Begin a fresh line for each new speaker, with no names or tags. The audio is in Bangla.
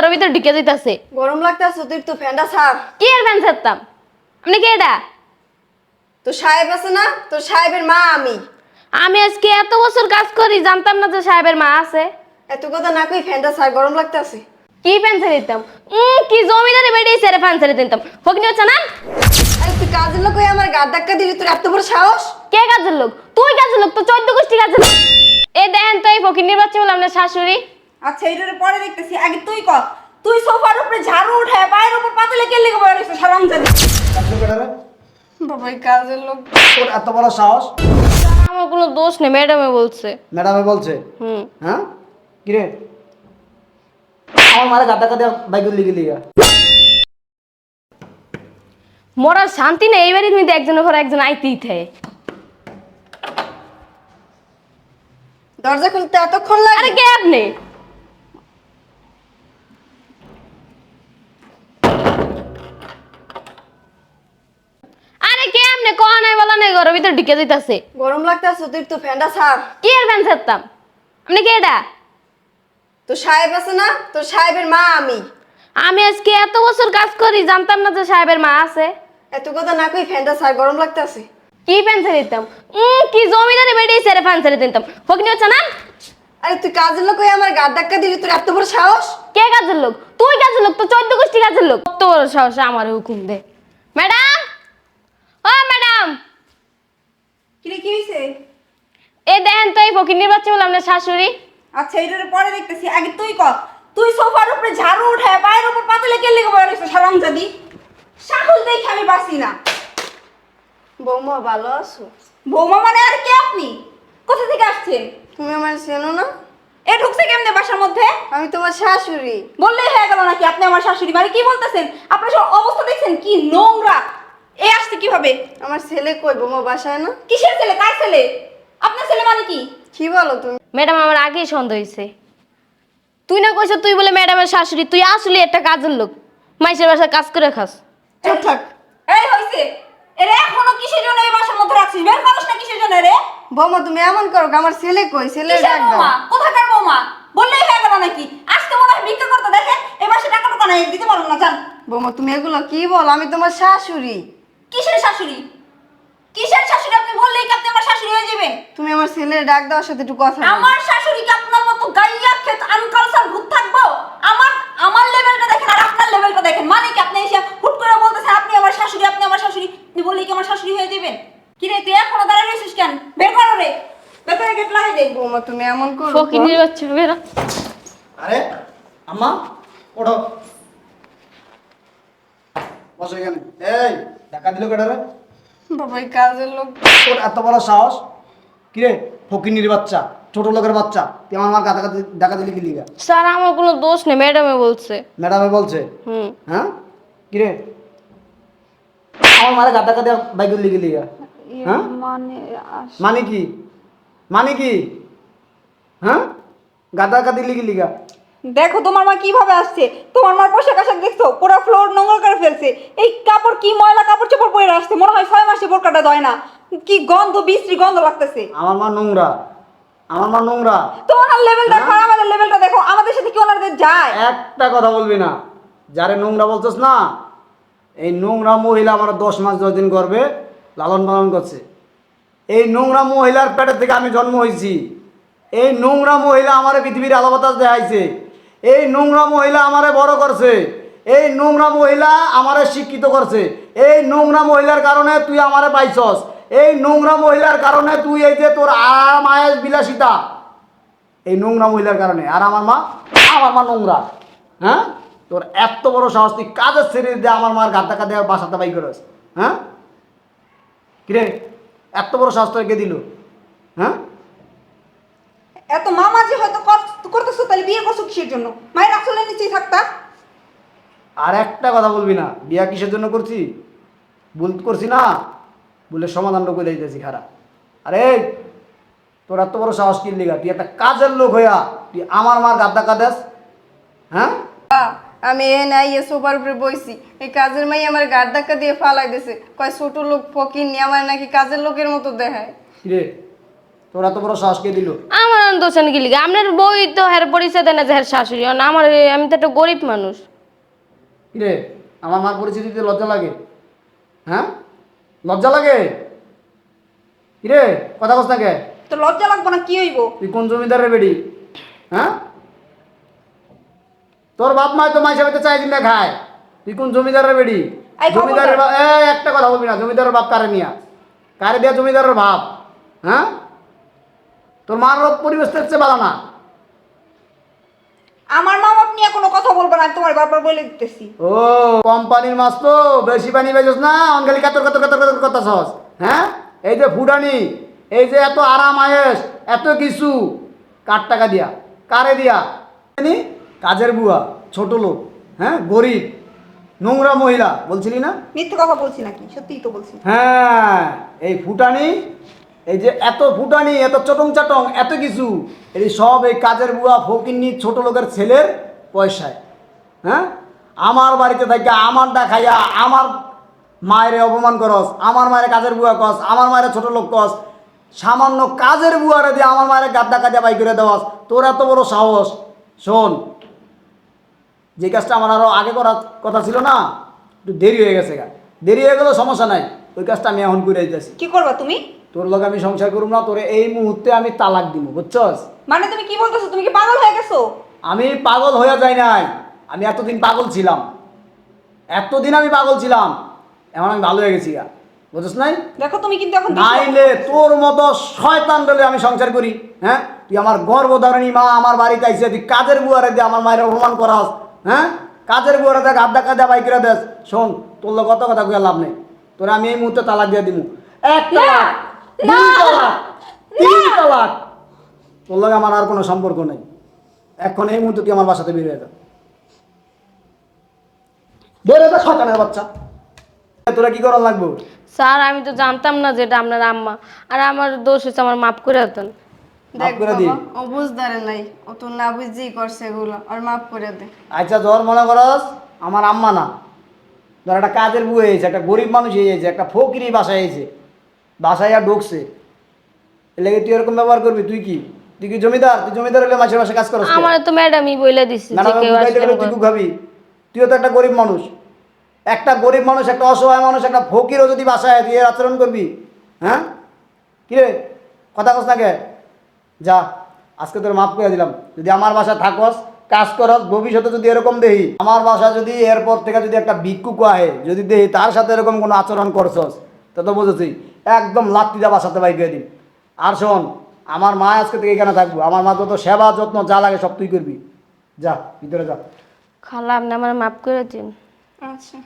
ঘরের ভিতরে ঢুকে যাইতাছে।
গরম লাগতেছে তুই তো ফ্যানটা ছাড়।
কি এর প্যান্ট ছাড়তাম? আপনি কে এটা?
তো সাহেব আছে না? তো সাহেবের মা আমি।
আমি আজকে এত বছর কাজ করি জানতাম না যে সাহেবের মা আছে।
এত কথা না কই ফ্যানটা ছাড় গরম লাগতেছে।
কি প্যান্ট ছেড়ে দিতাম? উম, কি জমিদারে বেড়ে সেরে প্যান্ট ছেড়ে দিতাম। ফকনি হচ্ছে না?
আরে তুই কাজের লোক হয়ে আমার গার ধাক্কা দিলি তোর এত বড় সাহস?
কে কাজের লোক? তুই কাজের লোক? তো চোদ্দ গোষ্ঠী কাজের লোক? এ দেখেন তো এই ফকির বাচ্চা বললাম না শাশুড়ি।
আচ্ছা এটার পরে দেখতেছি। আগে তুই কর। তুই সোফার উপরে ঝাড়ু উঠায় পায়ের উপর পাতলে কে লেগে বলে রয়েছে সারাম জানি
বাবা এই কাজের লোক।
তোর এত বড় সাহস?
আমার কোনো দোষ নেই ম্যাডামে বলছে।
ম্যাডামে বলছে?
হুম।
হ্যাঁ? কিরে আমার মারে গাদা গাদা বাইকের লিগে লিগা
মরার শান্তি নেই এইবারই কিন্তু একজনের পর একজন আইতেই থাকে
দরজা খুলতে এতক্ষণ লাগে?
আরে কে আপনি আরে কে আপনি কোয়া নাই বলা নাই ঘরের ভিতরে ঢুকে যাইতাছে।
গরম লাগতেছে তুই তো ফ্যানটা ছাড়।
কি এর প্যান্ট ছাড়তাম? আপনি কে এটা?
তো সাহেব আছে না? তো সাহেবের মা আমি।
আমি আজকে এত বছর কাজ করি জানতাম না যে সাহেবের মা আছে।
এত কথা না কই ফ্যানটা ছাড় গরম লাগতেছে।
কি প্যান্ট ছেড়ে দিতাম? উম, কি জমিদারে বেড়ে সেরে প্যান্ট ছেড়ে দিতাম। ফকনি হচ্ছে না?
আরে তুই কাজের লোক হয়ে আমার গার ধাক্কা দিলি তোর এত বড় সাহস?
কে কাজের লোক? তুই কাজের লোক তো চোদ্দ গোষ্ঠী কাজের লোক। কত বড় সাহস আমার হুকুম দে। ম্যাডাম ও ম্যাডাম
কিরে কি হয়েছে
এ দেখেন তো এই ফকির বাচ্চা বললাম না শাশুড়ি।
আচ্ছা এটার পরে দেখতেছি। আগে তুই কর তুই সোফার উপরে ঝাড়ু উঠায় পায়ের উপর পাতলে কে লেগে বলে রয়েছে সারাম জানি সাহস দেখে আমি বাসি না।
বৌমা ভালো আছো?
বৌমা মানে আর কে আপনি? কোথা থেকে আসছেন
তুমি আমার চেনো না?
এ ঢুকছে কেমনে বাসার মধ্যে?
আমি তোমার শাশুড়ি।
বললেই হয়ে গেল নাকি? আপনি আমার শাশুড়ি মানে কি বলতেছেন? আপনার সব অবস্থা দেখছেন? কি নোংরা! এ আসছে কীভাবে?
আমার ছেলে কই বৌমা বাসায় না?
কিসের ছেলে? কার ছেলে? আপনার ছেলে মানে কি?
কি বলো তুমি?
ম্যাডাম আমার আগেই সন্দেহ হয়েছে তুই না কইছ তুই বলে ম্যাডামের শাশুড়ি তুই আসলে একটা কাজের লোক। মাইসের বাসায় কাজ করে খাস।
চুপ থাক।
এই হইছে। এরে এখনও কিসের জন্য এই বাসার মধ্যে রাখছিস? বের করিস না কিসের জন্য রে?
বৌমা তুমি এমন করো আমার ছেলে কই? ছেলে ডাক দাও।
বৌমা? কোথাকার বৌমা? বললেই হয়ে গেল নাকি? আজকে মনে হয় ভিক্ষা করতে দেখেন এই বাসে টাকা টাকা নাই দিতে পারব না জান
বৌমা তুমি এগুলো কি বল? আমি তোমার শাশুড়ি।
কিসের শাশুড়ি? কিসের শাশুড়ি? আপনি বললেই কি আপনি আমার শাশুড়ি হয়ে যাবেন?
তুমি আমার ছেলের ডাক দেওয়ার সাথে একটু কথা বলো।
আমার শাশুড়ি কি আপনার মতো গাইয়া খেত আনকালচার ভূত থাকব? আমার আমার লেভেলটা দেখেন আর আপনার লেভেলটা দেখেন। মানে কি আপনি এসে হুট করে বলতেছেন আপনি আমার শাশুড়ি আপনি আমার শাশুড়ি আপনি বললেই কি আমার শাশুড়ি হয়ে যাবেন? কি রে তুই এখনও দাঁড়িয়ে রয়েছিস কেন? বের করো রে। বের করে গেট লাগাই দে।
বৌমা তুমি এমন করো।
ফকির বাচ্চা বেরা
আরে আম্মা ওঠো। বসো এখানে। এই টাকা দিল কেডারে?
বাবা এই কাজের লোক।
তোর এত বড় সাহস? কিরে ফকিনির বাচ্চা ছোট লোকের বাচ্চা তুই আমার মার গাদা ডাকা দিলি কি লিগা
স্যার আমার কোনো দোষ নেই ম্যাডামে বলছে।
ম্যাডামে বলছে?
হুম।
হ্যাঁ? কিরে? আমার মারে গাদা গাদা বাইকের লিগে লিগা হ্যাঁ? মানে কি? মানে কি? হ্যাঁ? গাদা গাদি লিগে লিগা
দেখো তোমার মা কীভাবে আসছে। তোমার মার পোশাক আশাক দেখছ পুরো ফ্লোর নোংর করে ফেলছে। এই কাপড় কি ময়লা কাপড় চোপড় পরে আসছে মনে হয় ছয় মাসে বোরকাটা দেয় না। কি গন্ধ বিশ্রী গন্ধ লাগতেছে।
আমার মা নোংরা। আমার মা নোংরা।
তোমার লেভেল দেখো আমাদের লেভেলটা দেখো আমাদের সাথে কি ওনাদের যায়?
একটা কথা বলবি না। যারে নোংরা বলছিস না এই নোংরা মহিলা আমার দশ মাস দশ দিন করবে লালন পালন করছে। এই নোংরা মহিলার পেটের থেকে আমি জন্ম হয়েছি। এই নোংরা মহিলা আমার পৃথিবীর আলো বাতাস দেখাইছে। এই নোংরা মহিলা আমারে বড় করছে। এই নোংরা মহিলা আমারে শিক্ষিত করছে। এই নোংরা মহিলার কারণে তুই আমারে পাইছস। এই নোংরা মহিলার কারণে তুই এই যে তোর আরাম আয়াস, বিলাসিতা, এই নোংরা মহিলার কারণে। আর আমার মা? আমার মা নোংরা। হ্যাঁ? তোর এত বড় সাহস, তুই কাজের ছেড়ে দিয়ে আমার মার গাদ্দা কাঁদে বাসাতে বাই করস। হ্যাঁ? কিরে? এত বড় সাহস তোর কে দিল? হ্যাঁ?
এত মামাজি হয়তো কর- করতেছো তাহলে বিয়ে করছ কিসের জন্য? মায়ের আসলে নিচেই থাকতা।
আর একটা কথা বলবি না বিয়া কিসের জন্য করছি? ভুল করছি না। বলে সমাধানটা করে দিতেছি খারাপ আরে তোর এত বড় সাহস কি লিগা? তুই একটা কাজের লোক হইয়া তুই আমার মার গাদ্দা কাঁদেস হ্যাঁ?
আমি এ নাই এ সোফার উপরে বইছি। এই কাজের মাই আমার গার ধাক্কা দিয়ে ফালাই দিছে কয় ছোট লোক ফকির নি আমার নাকি কাজের লোকের মতো দেখায়।
কিরে? তোর এত বড় সাহস কে দিল?
আমার লিগে? আপনার বই তো হ্যার পরিচয় দেয় না যে হ্যার শাশুড়ি। আর আমার আমি তো একটা গরিব মানুষ।
কিরে? আমার মার পরিচিতি দিতে লজ্জা লাগে? হ্যাঁ? লজ্জা লাগে? কিরে? কথা কস না কে?
তো লজ্জা লাগবে না কি হইব?
তুই কোন জমিদারের বেড়ি হ্যাঁ? তোর বাপ মা তো মাইসা পেতে চাই দিন না খায়। তুই কোন জমিদারের বেড়ি জমিদারের বাপ একটা কথা বলবি না। জমিদারের বাপ কারে নিয়া? কারে দিয়া জমিদারের বাপ? হ্যাঁ? তোর মার রোগ পরিবেশ থেকে ভালো না।
আমার মা বাপ নিয়ে কোনো কথা বলব না তোমার বারবার বলে দিতেছি।
ও কোম্পানির মাছ তো বেশি পানি বেজস না অনগালি কাতর কাতর কাতর কাতর কথা সস হ্যাঁ? এই যে ফুডানি এই যে এত আরাম আয়েস এত কিছু কার টাকা দিয়া? কারে দিয়া? জানি? কাজের বুয়া ছোট লোক হ্যাঁ? গরিব নোংরা মহিলা বলছিলি না?
মিথ্যে কথা বলছি নাকি? সত্যিই তো বলছি।
হ্যাঁ এই ফুটানি এই যে এত ফুটানি এত চটং চাটং এত কিছু, এই সব এই কাজের বুয়া ফকিন্নি ছোট লোকের ছেলের পয়সায় হ্যাঁ? আমার বাড়িতে থাকে আমার দেখাইয়া আমার মায়ের অপমান করস, আমার মায়ের কাজের বুয়া কস, আমার মায়ের ছোট লোক কস, সামান্য কাজের বুয়ারে দিয়ে আমার মায়ের গাদ্দা কাজা বাই করে দেওয়াস, তোর এত বড় সাহস। শোন, যে কাজটা আমার আরও আগে করার কথা ছিল না, একটু দেরি হয়ে গেছে গা। দেরি হয়ে গেলেও সমস্যা নাই, ওই কাজটা আমি এখন করে দিতেছি।
কি করবা তুমি?
তোর লগে আমি সংসার করুম না তোরে এই মুহূর্তে আমি তালাক দিব বুঝছস?
মানে তুমি কি বলতেছো? তুমি কি পাগল হয়ে গেছো?
আমি পাগল হয়ে যাই নাই। আমি এতদিন পাগল ছিলাম। এতদিন আমি পাগল ছিলাম। এখন আমি ভালো হয়ে গেছি গা। বুঝছ নাই?
দেখো তুমি কিন্তু এখন
নাইলে তোর মতো শয়তান বলে আমি সংসার করি হ্যাঁ? তুই আমার গর্ভধারণী মা আমার বাড়িতে আইসে তুই কাজের বুয়ারে দিয়ে আমার মায়ের অপমান করাস হ্যাঁ? কাজের বুয়ারে দেখ আড্ডা কাজা বাই করে দেস। শোন তোর লোক কত কথা কুয়া লাভ নেই। তোর আমি এই মুহূর্তে তালাক দিয়ে দিব এক তালাক দুই তালাক তিন তালাক তোর লগে আমার আর কোনো সম্পর্ক নেই। এখন এই মুহূর্তে তুই আমার বাসাতে বেরিয়ে যা। যা শয়তানের বাচ্চা। তোরা কি করার লাগবো?
স্যার আমি তো জানতাম না যে এটা আপনার আম্মা। আর আমার দোষ হচ্ছে আমার মাফ করে দেন।
দেখ
করে দিই।
ও বুঝদারে নাই। ও তো না করছে এগুলো। আর মাফ করে দে।
আচ্ছা জ্বর মনে করস আমার আম্মা না। ধর একটা কাজের বউ হয়েছে একটা গরিব মানুষ হয়েছে একটা ফকিরি বাসায় হয়েছে বাসায় আর ঢুকছে। এর লেগে তুই এরকম ব্যবহার করবি তুই কি? তুই কি জমিদার? তুই জমিদার হলে মাসে মাসে কাজ করস
আমার তো ম্যাডামই বলে দিচ্ছে যে কেউ আসলে
তুই খুব খাবি। তুইও তো একটা গরিব মানুষ। একটা গরিব মানুষ একটা অসহায় মানুষ একটা ফকিরও যদি বাসায় তুই এর আচরণ করবি। হ্যাঁ? কিরে কথা কস না কে? যা আজকে তোর মাফ করে দিলাম। যদি আমার বাসায় থাকস কাজ করস ভবিষ্যতে যদি এরকম দেহি আমার বাসা যদি এরপর থেকে যদি একটা ভিক্ষুক আহে যদি দেহি তার সাথে এরকম কোনো আচরণ করছস তা তো বুঝেছি। একদম লাত্তি যা বাসাতে বাই করে দিন আর শোন আমার মা আজকে থেকে এখানে থাকব। আমার মা তো সেবা যত্ন যা লাগে সব তুই করবি। যা ভিতরে যা।
খালা আপনি আমার মাফ করে দিন।
আচ্ছা।